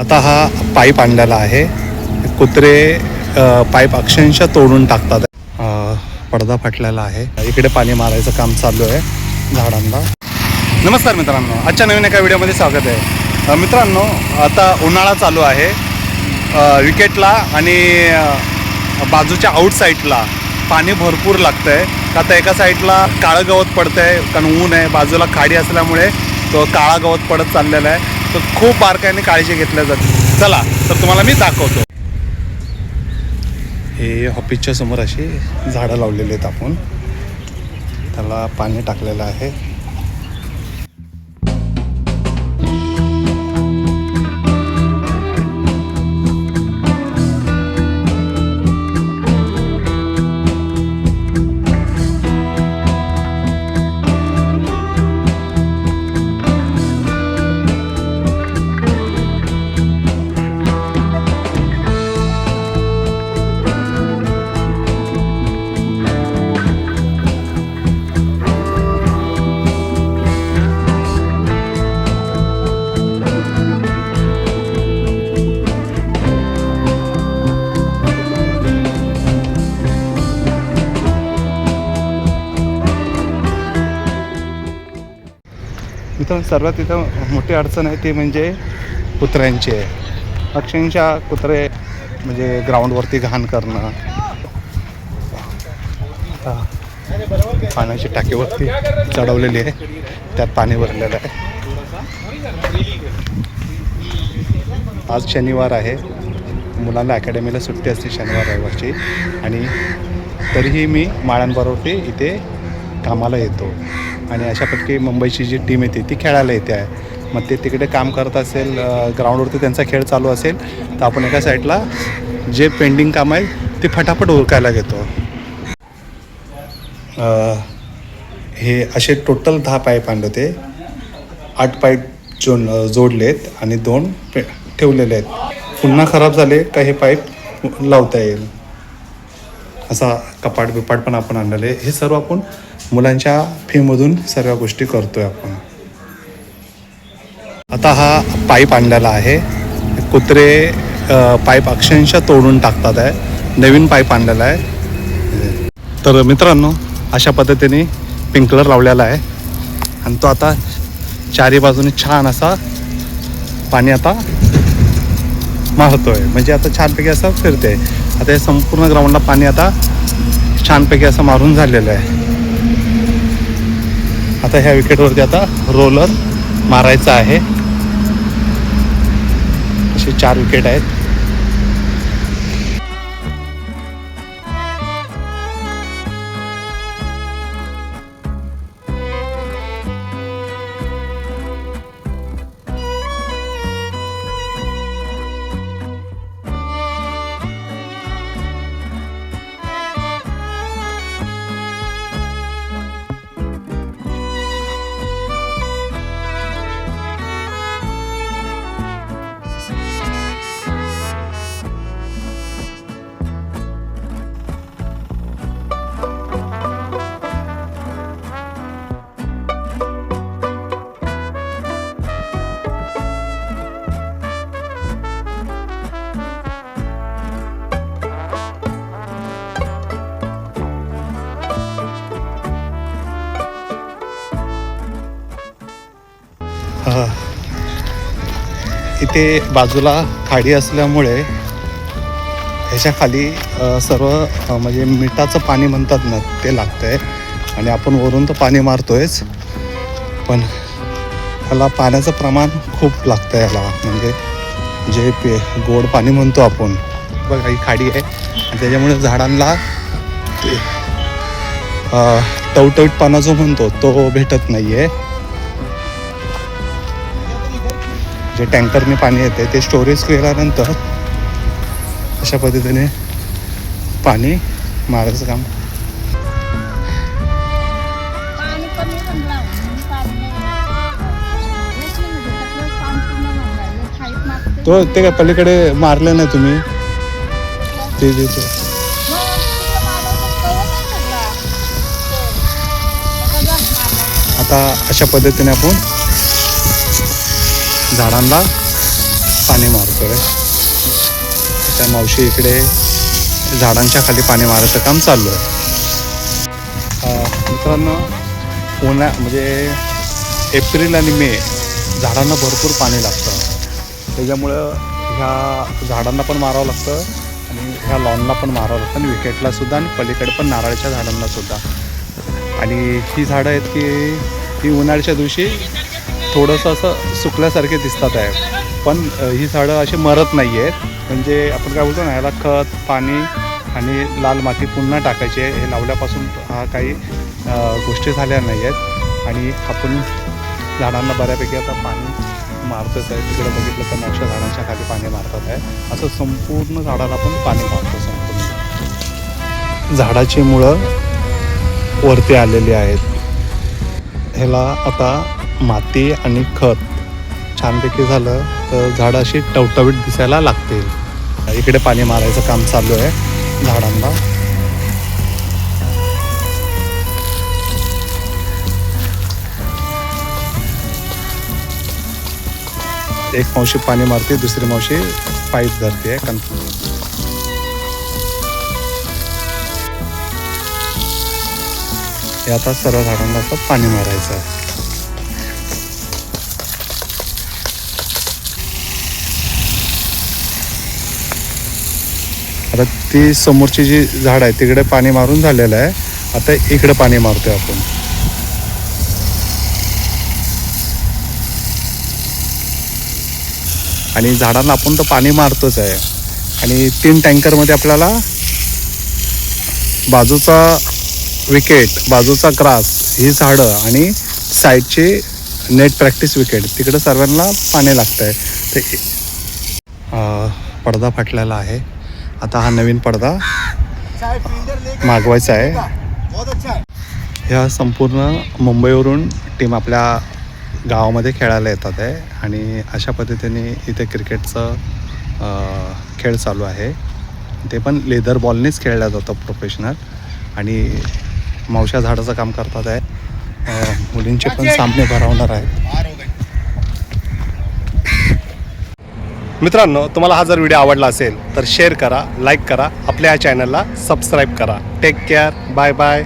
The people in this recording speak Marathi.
आता हा पाईप आणलेला आहे. कुत्रे पाईप अक्षरशः तोडून टाकतात. पडदा फाटलेला आहे. इकडे पाणी मारायचं काम चालू आहे झाडांना. नमस्कार मित्रांनो. आजच्या नवीन एका व्हिडिओमध्ये स्वागत आहे. मित्रांनो आता उन्हाळा चालू आहे. विकेटला आणि बाजूच्या आउटसाईडला पाणी भरपूर लागतं आहे का एका साईडला काळं गवत पडतं आहे कारण ऊन आहे. बाजूला खाडी असल्यामुळे तो काळा गवत पडत चाललेला आहे. तर खूप बारकाईने काळजी घेतल्या जाते. चला तर तुम्हाला मी दाखवतो. हे ऑफिसच्या समोर अशी झाडं लावलेली आहेत आपण. त्याला पाणी टाकलेलं आहे. सर्वात इथं मोठी अडचण आहे ती म्हणजे कुत्र्यांची आहे. अक्षरशः कुत्रे म्हणजे ग्राउंडवरती घाण करणं. पाण्याची टाकीवरती चढवलेली आहे. त्यात पाणी भरलेलं आहे. आज शनिवार आहे. मुलांना अकॅडमीला सुट्टी असते शनिवार रविवारची. आणि तरीही मी माळ्यांबरोबर इथे कामाला येतो. आणि अशापैकी मुंबईची जी टीम येते ती खेळायला येते. आहे मग ते तिकडे काम करत असेल ग्राउंडवरती त्यांचा खेळ चालू असेल तर आपण एका साईडला जे पेंडिंग काम आहे ते फटाफट उरकायला घेतो. हे असे टोटल दहा पाईप आणले होते आठ पाईप जो जोडलेत आणि दोन पे ठेवलेले आहेत. पुन्हा खराब झाले का हे पाईप लावता येईल. असा कपाट बिपाट पण आपण आणलेले हे सर्व आपण मुलांच्या फीमधून सर्व गोष्टी करतोय आपण. आता हा पाईप आणलेला आहे. कुत्रे पाईप अक्षरशः तोडून टाकतात आहे. नवीन पाईप आणलेला आहे. तर मित्रांनो अशा पद्धतीने पिंकलर लावलेला आहे. आणि तो आता चारी बाजूने छान असा पाणी आता मारतोय. म्हणजे आता छानपैकी असं फिरते आता हे संपूर्ण ग्राउंडला पाणी आता छानपैकी असं मारून झालेलं आहे. आता ह्या विकेटवरती आता रोलर मारायचा आहे. असे चार विकेट आहेत. इथे बाजूला खाडी असल्यामुळे ह्याच्या खाली सर्व म्हणजे मिठाचं पाणी म्हणतात ना ते लागतं आहे आणि आपण वरून तर पाणी मारतोयच. पण ह्याला पाण्याचं प्रमाण खूप लागतं आहे याला म्हणजे जे पे गोड पाणी म्हणतो आपण. बघा ही खाडी आहे. आणि त्याच्यामुळे झाडांना ते अ, जो म्हणतो तो भेटत नाही आहे जे टँकरने पाणी येते ते स्टोरेज केल्यानंतर अशा पद्धतीने पाणी मारायचं काम. तो ते काय पलीकडे मारले नाही तुम्ही ते जे ते. मग तिकडं मारलं तर कळत नाही सगळा. तो. बघा, मारलं. आता अशा पद्धतीने आपण झाडांना पाणी मारतो आहे त्या मावशी इकडे झाडांच्या खाली पाणी मारायचं काम चालू आहे. मित्रांनो उन्हा म्हणजे एप्रिल आणि मे झाडांना भरपूर पाणी लागतं. त्याच्यामुळं ह्या झाडांना पण मारावं लागतं आणि ह्या लॉनला पण मारावं लागतं आणि विकेटला सुद्धा आणि पलीकडे पण नारळाच्या झाडांना सुद्धा. आणि ही झाडं आहेत की ती उन्हाळ्याच्या दिवशी थोडंसं असं सुकल्यासारखे दिसतात आहे. पण ही झाडं अशी मरत नाही आहेत म्हणजे आपण काय बोलतो ना ह्याला खत पाणी आणि लाल माती पुन्हा टाकायची आहे हे लावल्यापासून हा काही गोष्टी झाल्या नाही आहेत आणि आपण झाडांना बऱ्यापैकी आता पाणी मारतच आहे. तिकडे बघितलं तर मोठ्या झाडांच्या खाली पाणी मारतात आहे. असं संपूर्ण झाडाला आपण पाणी मारतो संपूर्ण. झाडाची मुळं वरती आलेली आहेत. ह्याला आता माती आणि खत छानपैकी झालं तर झाडं अशी टवटवीत दिसायला लागतील. इकडे पाणी मारायचं काम चालू आहे झाडांना. एक मावशी पाणी मारते दुसरी मावशी पाईप धरते कन हे आता सर्व झाडांना असं पाणी मारायचं आहे. आता ती समोरची जी झाड आहे तिकडे पाणी मारून झालेलं आहे. आता इकडे पाणी मारतोय आपण. आणि झाडांना आपण तर पाणी मारतोच आहे. आणि तीन टँकरमध्ये आपल्याला बाजूचा विकेट बाजूचा ग्रास ही झाडं आणि साईडची नेट प्रॅक्टिस विकेट तिकडं सर्वांना पाणी लागतं आहे ते पडदा फाटलेला आहे. आता हा नवीन पडदा मागवायचा आहे. ह्या संपूर्ण मुंबईवरून टीम आपल्या गावामध्ये खेळायला येतात आहे. आणि अशा पद्धतीने इथे क्रिकेटचं खेळ चालू आहे. ते पण लेदर बॉलनेच खेळलं जातं प्रोफेशनल. आणि मावशा झाडाचं काम करतात आहे. मुलींचे पण सामने भरवणार आहेत. मित्रांनो तुम्हाला हा जर व्हिडिओ आवडला असेल तर शेअर करा लाईक करा आपल्या या चॅनलला सबस्क्राईब करा. Take care bye bye